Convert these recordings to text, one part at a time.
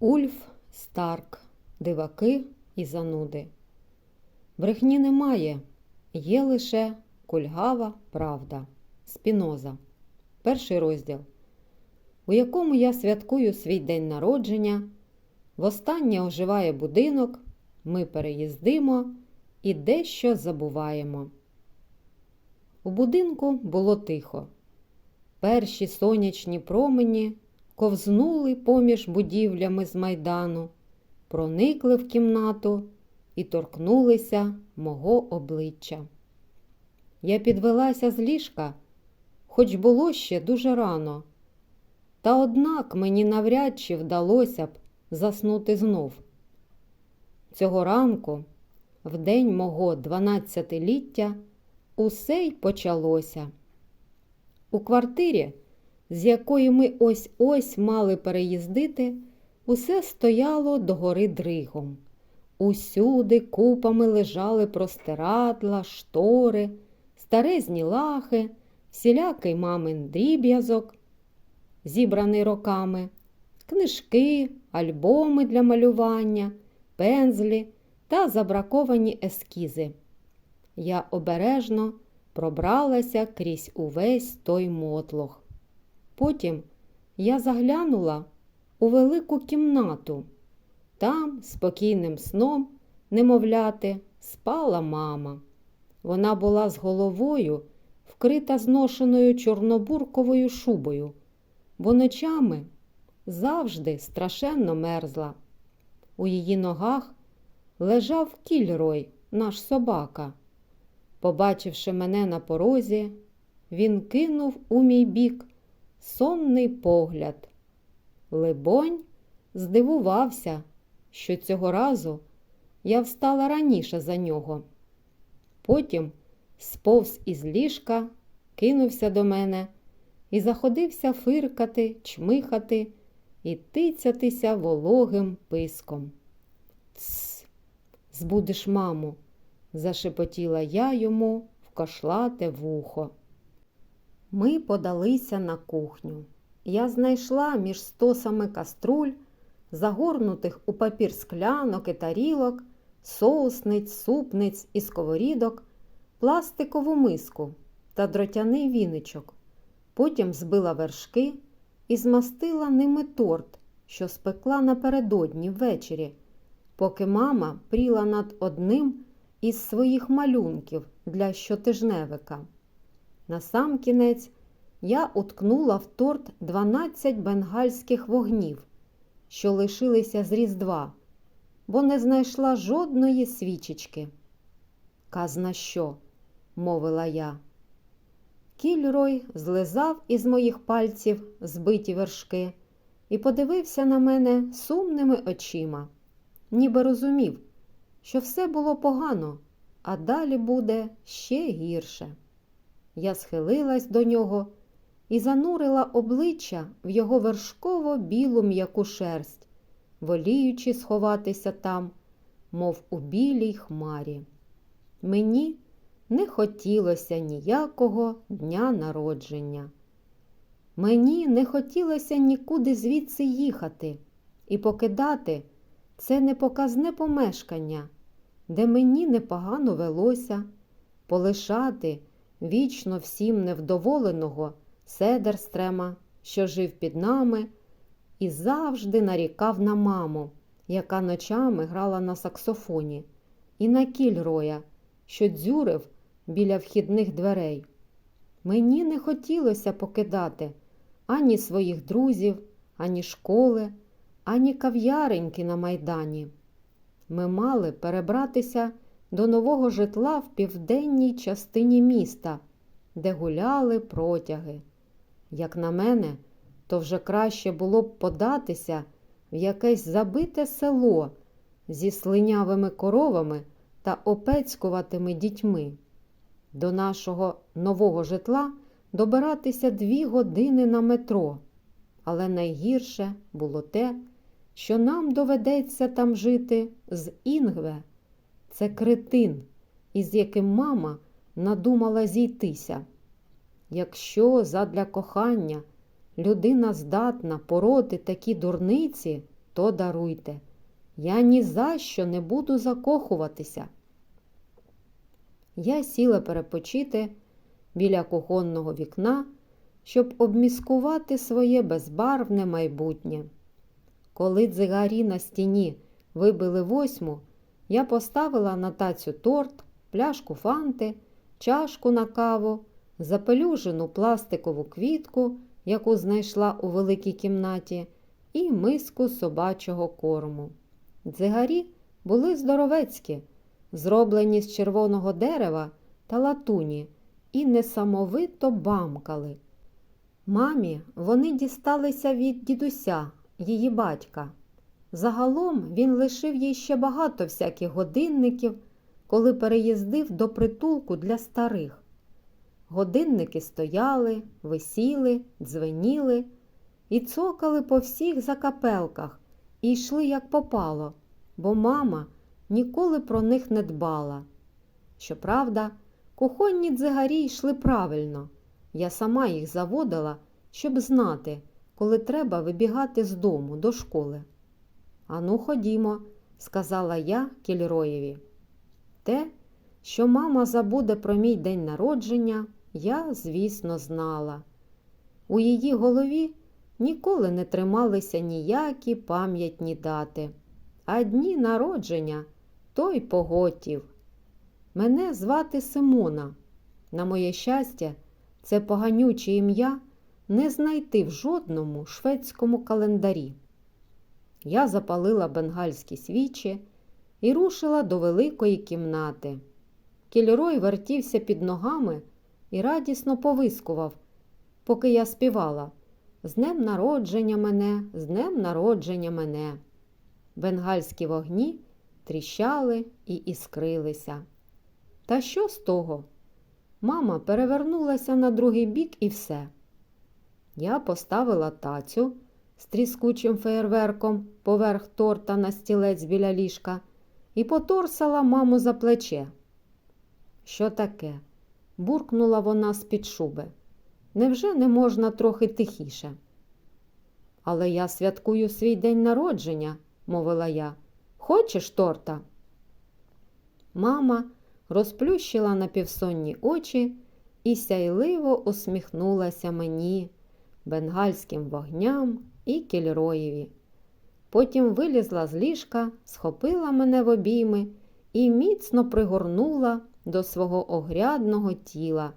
Ульф Старк, диваки і зануди. Брехні немає, є лише кульгава правда. Спіноза. Перший розділ, у якому я святкую свій день народження. Востаннє оживає будинок, ми переїздимо і дещо забуваємо. У будинку було тихо. Перші сонячні промені ковзнули поміж будівлями з майдану, проникли в кімнату і торкнулися мого обличчя. Я підвелася з ліжка, хоч було ще дуже рано, та однак мені навряд чи вдалося б заснути знов. Цього ранку, в день мого дванадцятиліття, усе й почалося. У квартирі, з якої ми ось ось мали переїздити, усе стояло догори дригом. Усюди купами лежали простирадла, штори, старезні лахи, всілякий мамин дріб'язок, зібраний роками, книжки, альбоми для малювання, пензлі та забраковані ескізи. Я обережно пробралася крізь увесь той мотлох. Потім я заглянула у велику кімнату. Там, спокійним сном, немовляти, спала мама. Вона була з головою вкрита зношеною чорнобурковою шубою, бо ночами завжди страшенно мерзла. У її ногах лежав кільрой, наш собака. Побачивши мене на порозі, він кинув у мій бік сонний погляд. Либонь, здивувався, що цього разу я встала раніше за нього. Потім сповз із ліжка, кинувся до мене і заходився фиркати, чмихати і тицятися вологим писком. Тсс, збудеш маму, зашепотіла я йому в кошлате вухо. Ми подалися на кухню. Я знайшла між стосами каструль, загорнутих у папір склянок і тарілок, соусниць, супниць і сковорідок, пластикову миску та дротяний віничок. Потім збила вершки і змастила ними торт, що спекла напередодні ввечері, поки мама пріла над одним із своїх малюнків для щотижневика. Насамкінець я уткнула в торт 12 бенгальських вогнів, що лишилися з Різдва, бо не знайшла жодної свічечки. Казна що, мовила я. Кільрой злизав із моїх пальців збиті вершки і подивився на мене сумними очима, ніби розумів, що все було погано, а далі буде ще гірше. Я схилилась до нього і занурила обличчя в його вершково білу м'яку шерсть, воліючи сховатися там, мов у білій хмарі. Мені не хотілося ніякого дня народження. Мені не хотілося нікуди звідси їхати і покидати це непоказне помешкання, де мені непогано велося, полишати вічно всім невдоволеного Седерстрема, що жив під нами, і завжди нарікав на маму, яка ночами грала на саксофоні, і на кільроя, що дзюрив біля вхідних дверей. Мені не хотілося покидати ані своїх друзів, ані школи, ані кав'яреньки на майдані. Ми мали перебратися до нового житла в південній частині міста, де гуляли протяги. Як на мене, то вже краще було б податися в якесь забите село зі слинявими коровами та опецькуватими дітьми. До нашого нового житла добиратися дві години на метро, але найгірше було те, що нам доведеться там жити з Інгве. Це кретин, із яким мама надумала зійтися. Якщо задля кохання людина здатна пороти такі дурниці, то даруйте. Я ні за що не буду закохуватися. Я сіла перепочити біля кухонного вікна, щоб обміскувати своє безбарвне майбутнє. Коли дзигарі на стіні вибили восьму, я поставила на тацю торт, пляшку фанти, чашку на каву, запелюжену пластикову квітку, яку знайшла у великій кімнаті, і миску собачого корму. Дзигарі були здоровецькі, зроблені з червоного дерева та латуні, і несамовито бамкали. Мамі вони дісталися від дідуся, її батька. Загалом він лишив їй ще багато всяких годинників, коли переїздив до притулку для старих. Годинники стояли, висіли, дзвеніли і цокали по всіх закапелках і йшли як попало, бо мама ніколи про них не дбала. Щоправда, кухонні дзигарі йшли правильно. Я сама їх заводила, щоб знати, коли треба вибігати з дому до школи. Ану, ходімо, сказала я Кільроєві. Те, що мама забуде про мій день народження, я, звісно, знала. У її голові ніколи не трималися ніякі пам'ятні дати, а дні народження той поготів. Мене звати Симона. На моє щастя, це поганюче ім'я не знайти в жодному шведському календарі. Я запалила бенгальські свічі і рушила до великої кімнати. Кільрой вертівся під ногами і радісно повискував, поки я співала З днем народження мене, з днем народження мене. Бенгальські вогні тріщали і іскрилися. Та що з того? Мама перевернулася на другий бік і все. Я поставила тацю з тріскучим феєрверком поверх торта на стілець біля ліжка і поторсала маму за плече. Що таке? буркнула вона з-під шуби. Невже не можна трохи тихіше? Але я святкую свій день народження, мовила я. Хочеш торта? Мама розплющила напівсонні очі і сяйливо усміхнулася мені, бенгальським вогням і кільроєві. Потім вилізла з ліжка, схопила мене в обійми і міцно пригорнула до свого огрядного тіла,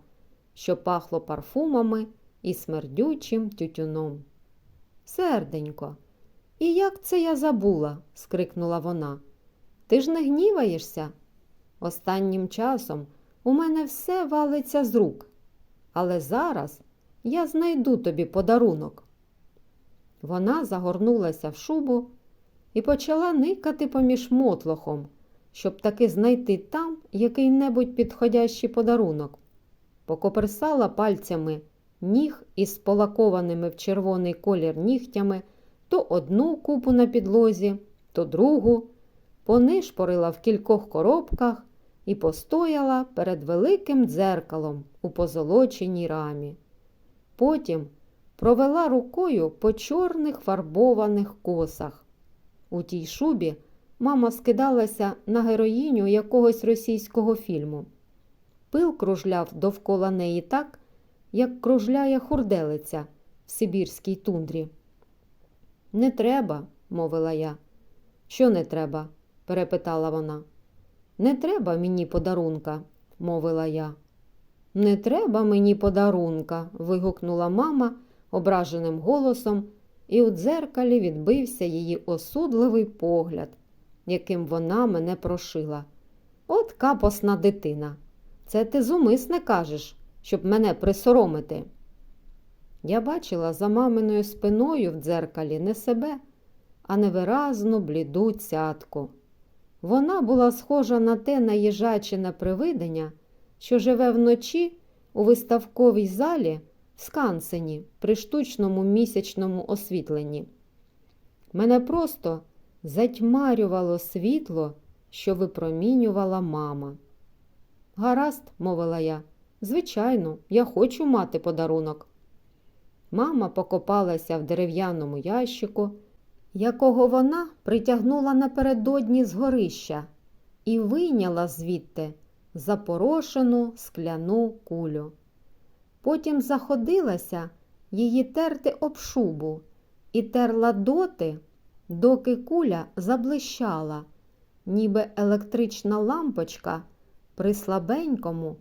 що пахло парфумами і смердючим тютюном. Серденько, і як це я забула? скрикнула вона. Ти ж не гніваєшся? Останнім часом у мене все валиться з рук, але зараз я знайду тобі подарунок. Вона загорнулася в шубу і почала никати поміж мотлохом, щоб таки знайти там який-небудь підходящий подарунок. Покоперсала пальцями ніг із полакованими в червоний колір нігтями то одну купу на підлозі, то другу, понишпорила в кількох коробках і постояла перед великим дзеркалом у позолоченій рамі. Потім провела рукою по чорних фарбованих косах. У тій шубі мама скидалася на героїню якогось російського фільму. Пил кружляв довкола неї так, як кружляє хурделиця в Сибірській тундрі. Не треба, мовила я. Що не треба? перепитала вона. Не треба мені подарунка, мовила я. Не треба мені подарунка. вигукнула мама ображеним голосом, і у дзеркалі відбився її осудливий погляд, яким вона мене прошила. От капосна дитина. Це ти зумисне кажеш, щоб мене присоромити. Я бачила за маминою спиною в дзеркалі не себе, а невиразну бліду цятку. Вона була схожа на те наїжачене привидення, що живе вночі у виставковій залі скансені при штучному місячному освітленні. Мене просто затьмарювало світло, що випромінювала мама. Гаразд, мовила я, звичайно, я хочу мати подарунок. Мама покопалася в дерев'яному ящику якого вона притягнула напередодні з горища і вийняла звідти запорошену скляну кулю. Потім заходилася її терти об шубу і терла доти, доки куля заблищала, ніби електрична лампочка при слабенькому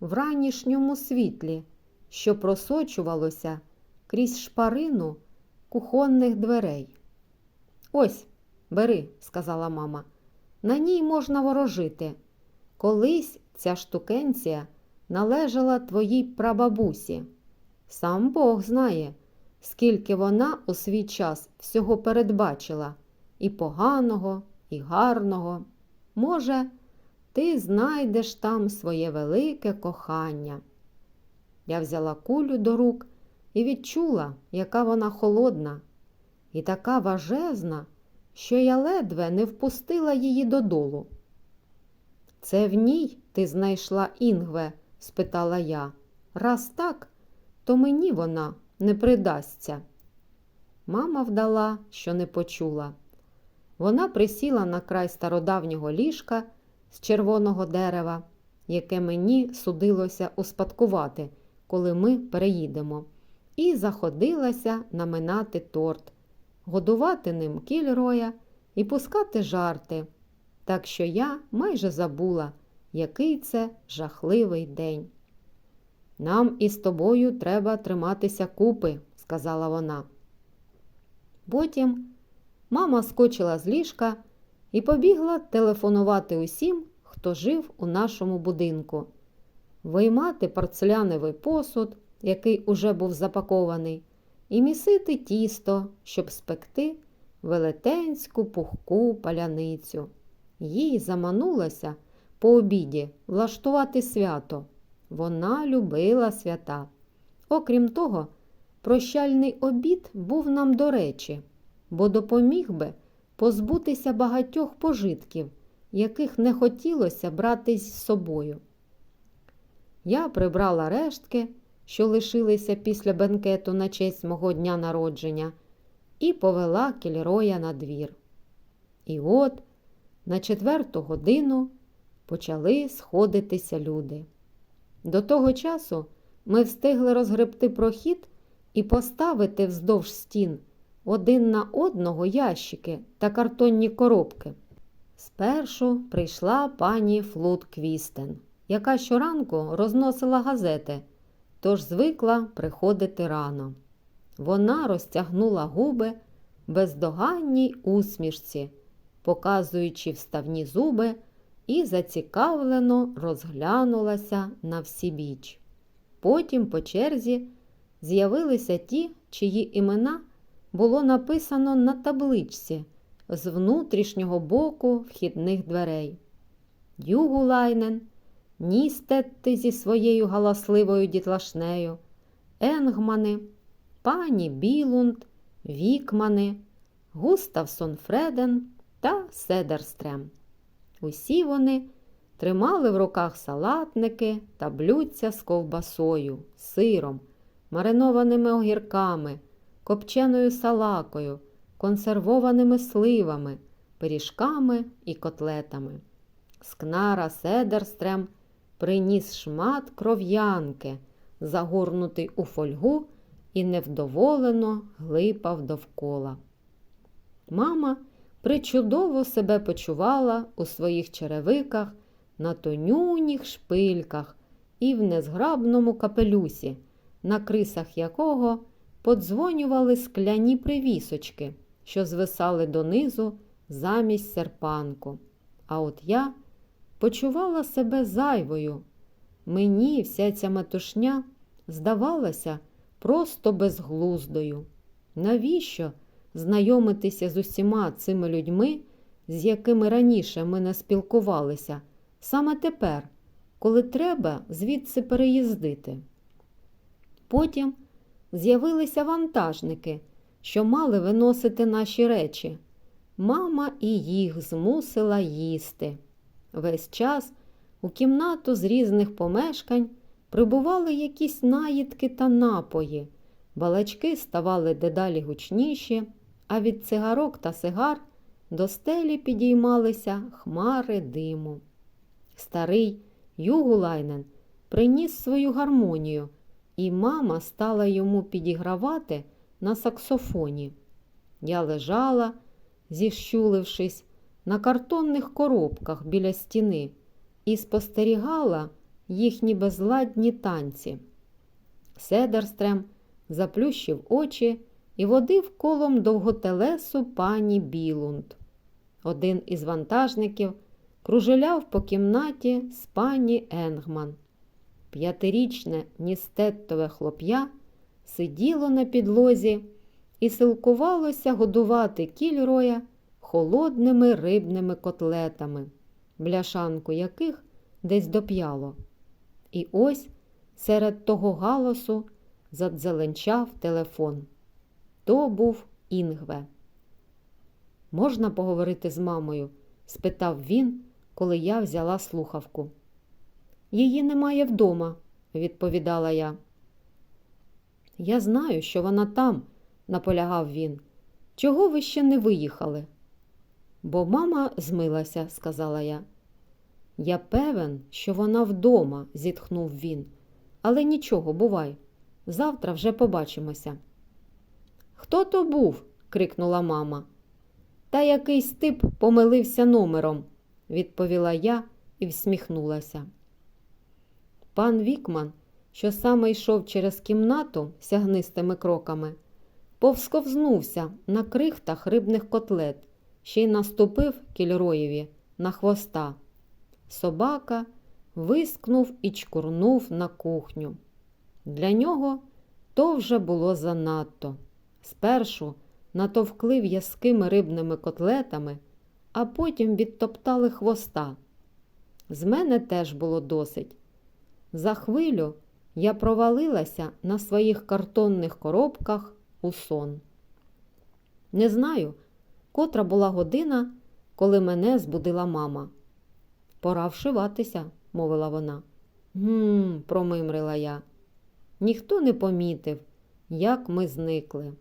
вранішньому світлі, що просочувалося крізь шпарину кухонних дверей. Ось, бери, сказала мама, на ній можна ворожити. Колись ця штукенція належала твоїй прабабусі. Сам Бог знає, скільки вона у свій час всього передбачила і поганого, і гарного. Може, ти знайдеш там своє велике кохання. Я взяла кулю до рук і відчула, яка вона холодна, і така важезна, що я ледве не впустила її додолу. Це в ній ти знайшла Інгве? Спитала я. Раз так, то мені вона не придасться. Мама вдала, що не почула. Вона присіла на край стародавнього ліжка з червоного дерева, яке мені судилося успадкувати, коли ми переїдемо, і заходилася наминати торт, годувати ним кільроя і пускати жарти. Так що я майже забула, який це жахливий день. Нам із тобою треба триматися купи, сказала вона. Потім мама скочила з ліжка і побігла телефонувати усім, хто жив у нашому будинку, виймати порцеляновий посуд, який уже був запакований, і місити тісто, щоб спекти велетенську пухку паляницю. Їй заманулося по обіді влаштувати свято. Вона любила свята. Окрім того, прощальний обід був нам до речі, бо допоміг би позбутися багатьох пожитків, яких не хотілося брати з собою. Я прибрала рештки, що лишилися після бенкету на честь мого дня народження, і повела кільроя на двір. І от на четверту годину почали сходитися люди. До того часу ми встигли розгребти прохід і поставити вздовж стін один на одного ящики та картонні коробки. Спершу прийшла пані Флуд Квістен, яка щоранку розносила газети, тож звикла приходити рано. Вона розтягнула губи бездоганній усмішці, показуючи вставні зуби, і зацікавлено розглянулася на всі біч. Потім по черзі з'явилися ті, чиї імена було написано на табличці з внутрішнього боку вхідних дверей. Югулайнен, Ністетти зі своєю галасливою дітлашнею, Енгмани, пані Білунд, Вікмани, Густавсон Фреден та Седерстрем. Усі вони тримали в руках салатники та блюдця з ковбасою, сиром, маринованими огірками, копченою салакою, консервованими сливами, пиріжками і котлетами. Скнара Седерстрем приніс шмат кров'янки, загорнутий у фольгу і невдоволено глипав довкола. Мама причудово себе почувала у своїх черевиках на тонюніх шпильках і в незграбному капелюсі, на крисах якого подзвонювали скляні привісочки, що звисали донизу замість серпанку. А от я почувала себе зайвою. Мені вся ця метушня здавалася просто безглуздою. Навіщо знайомитися з усіма цими людьми, з якими раніше ми не спілкувалися, саме тепер, коли треба звідси переїздити? Потім з'явилися вантажники, що мали виносити наші речі. Мама і їх змусила їсти. Весь час у кімнату з різних помешкань прибували якісь наїдки та напої, балачки ставали дедалі гучніші, а від цигарок та сигар до стелі підіймалися хмари диму. Старий Югулайнен приніс свою гармонію, і мама стала йому підігравати на саксофоні. Я лежала, зіщулившись, на картонних коробках біля стіни і спостерігала їхні безладні танці. Седерстрем заплющив очі і водив колом довготелесу пані Білунд. Один із вантажників кружеляв по кімнаті з пані Енгман. П'ятирічне ністеттове хлоп'я сиділо на підлозі і силкувалося годувати кільроя холодними рибними котлетами, бляшанку яких десь доп'яло. І ось серед того галасу задзеленчав телефон. То був Інгве. Можна поговорити з мамою? спитав він, коли я взяла слухавку. Її немає вдома, відповідала я. Я знаю, що вона там, наполягав він. Чого ви ще не виїхали? Бо мама змилася, сказала я. Я певен, що вона вдома, зітхнув він. Але нічого, бувай. Завтра вже побачимося. Хто то був? крикнула мама. Та якийсь тип помилився номером, відповіла я і всміхнулася. Пан Вікман, що саме йшов через кімнату сягнистими кроками, повсковзнувся на крихтах рибних котлет, ще й наступив кільроєві на хвоста. Собака вискнув і чкурнув на кухню. Для нього то вже було занадто. Спершу натовкли в'язкими рибними котлетами, а потім відтоптали хвоста. З мене теж було досить. За хвилю я провалилася на своїх картонних коробках у сон. Не знаю, котра була година, коли мене збудила мама. Пора вшиватися, мовила вона. Гм, промимрила я. Ніхто не помітив, як ми зникли.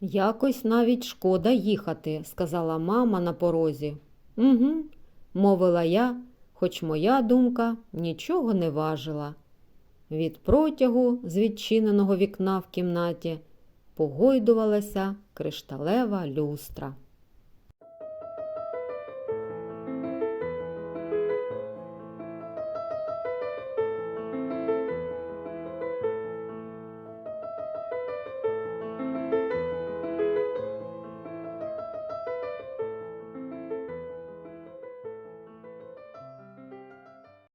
Якось навіть шкода їхати, сказала мама на порозі. Угу, мовила я, хоч моя думка нічого не важила. Від протягу з відчиненого вікна в кімнаті погойдувалася кришталева люстра.